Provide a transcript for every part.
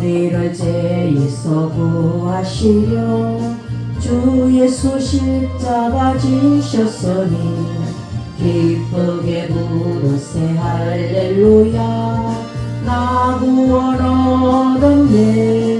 우리를 죄에서 구하시려 주 예수 십자가 지셨으니 기쁘게 부르세. 할렐루야. 나 구원 얻었네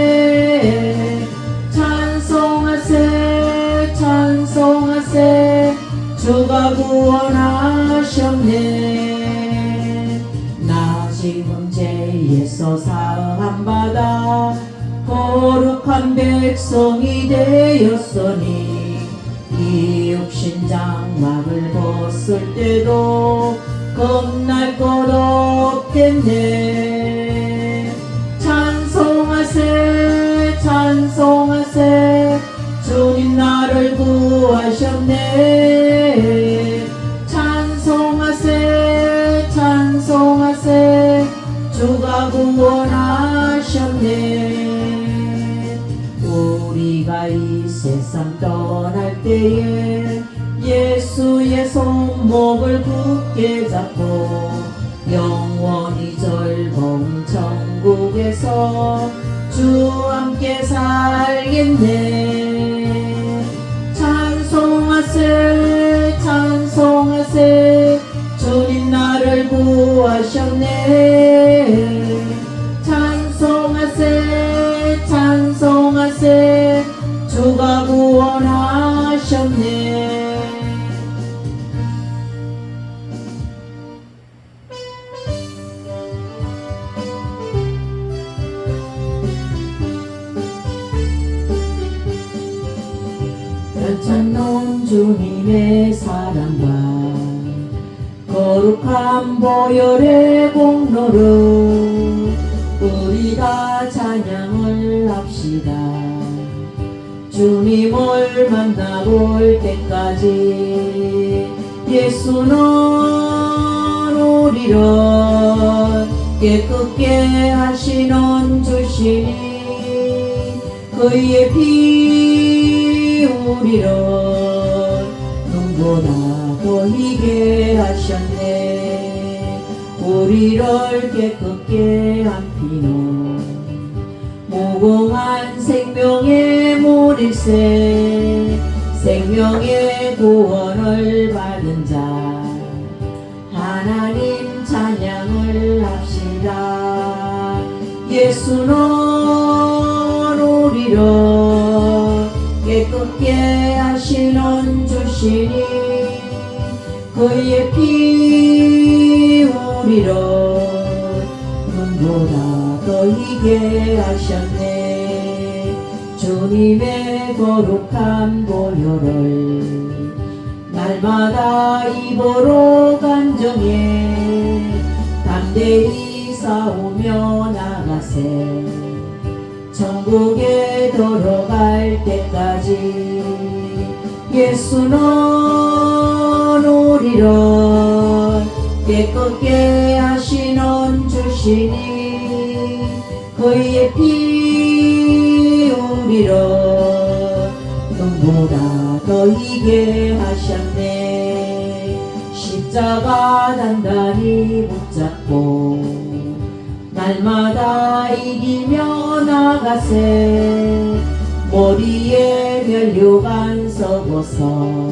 구원하셨네. 나 지금 죄에서 사함받아 거룩한 백성이 되었으니 이 육신 장막을 벗을 때도 겁날 것 없겠네 잡고 영원히 즐거운 천국에서 주와 함께 살겠네. 찬송하세 찬송하세. 주님 나를 구하셨네 변찬놓은 주님의 사랑과 거룩한 보혈의 공로로 우리 다 찬양을 합시다. 주님을 만나볼 때까지 예수는 우리를 깨끗게 하시는 주시니 그의 피 우리를 눈보다 더 희게 하셨네. 우리를 깨끗게 한 피는 무궁한 생명의 물일세 생명의 구원을 받은 자 하나님 찬양을 합시다. 예수는 깨끗게 하시는 주시니 그의 피 우리를 눈보다 더 희게 하셨네. 주님의 거룩한 보혈을 날마다 입으로 간정해 담대히 싸우며 나가세 천국에 들어갈 때까지 예수는 우리를 깨끗게 하시는 주시니 그의 피 우리를 눈보다 더 희게 하셨네. 십자가 단단히 붙잡고 날마다 이기며 나가세. 머리에 면류관 서고서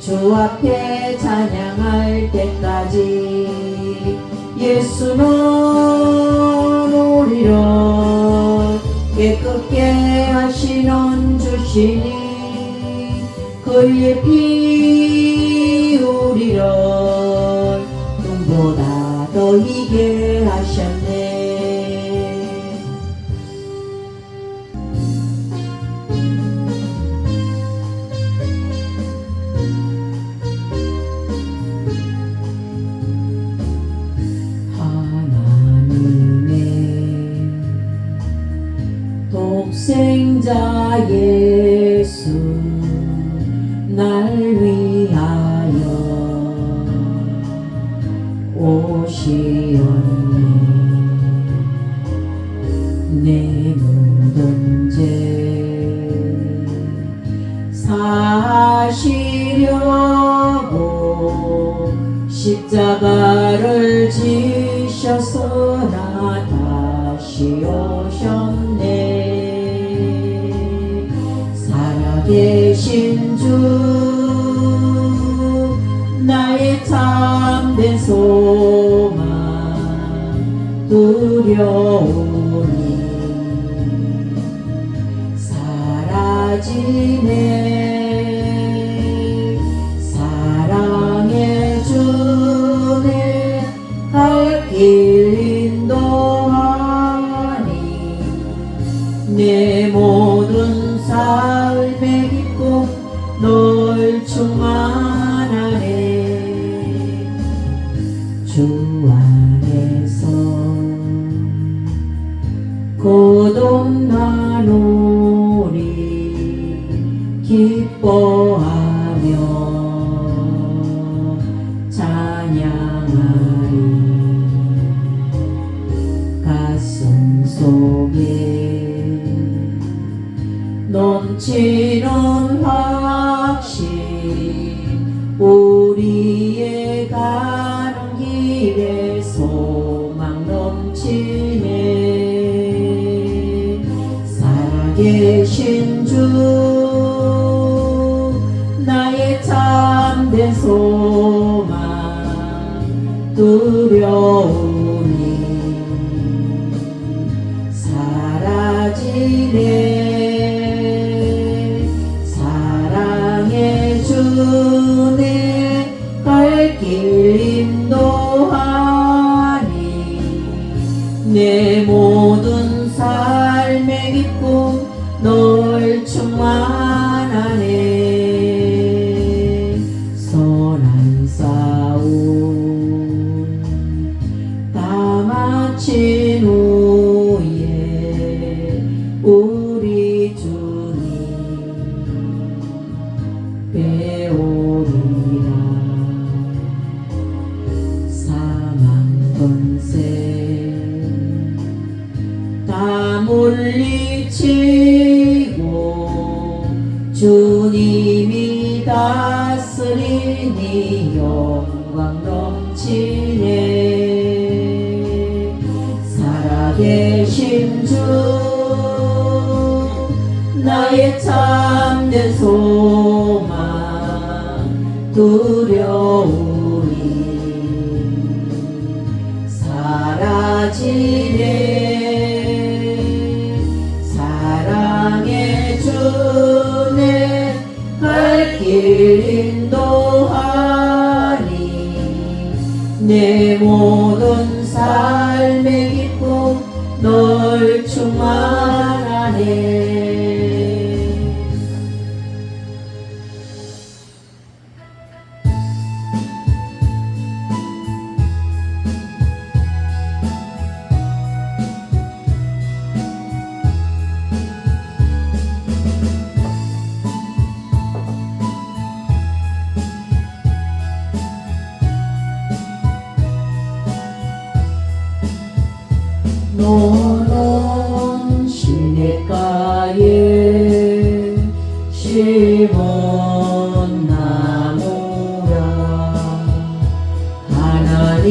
주 앞에 찬양할 때까지 예수는 우리를 깨끗게 하시는 주시니 그의 피 우리를 눈보다 더 희게 하셨 독생자 예수 날 위하여 오시었네. 내 모든 죄 사시려고 십자가 계신 주 나의 참된 소망 두려우니 사라지네 기뻐하며 찬양하리. 가슴 속에 넘치는 확신 참된 소망 두려우 우리 주님 배우리라. 사망 권세 다 물리치고 주님이 다스리니 영광 넘치네. 살아계신 주 나의 참된 소망 두려우니 사라지네. 사랑의 주내 갈길 인도하니 내 모든 삶의 기쁨 널 충만하네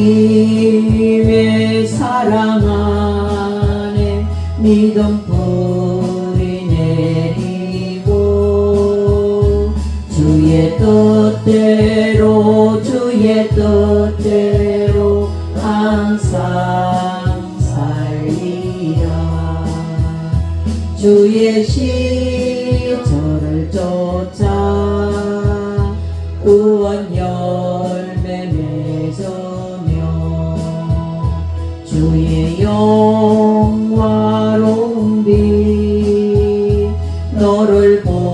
하나님의 사랑 안에 믿음 뿌리 내리고 주의 뜻대로 주의 뜻대로 항상 살리라. 주의 시절을 쫓아 영화로운 빛 너를 보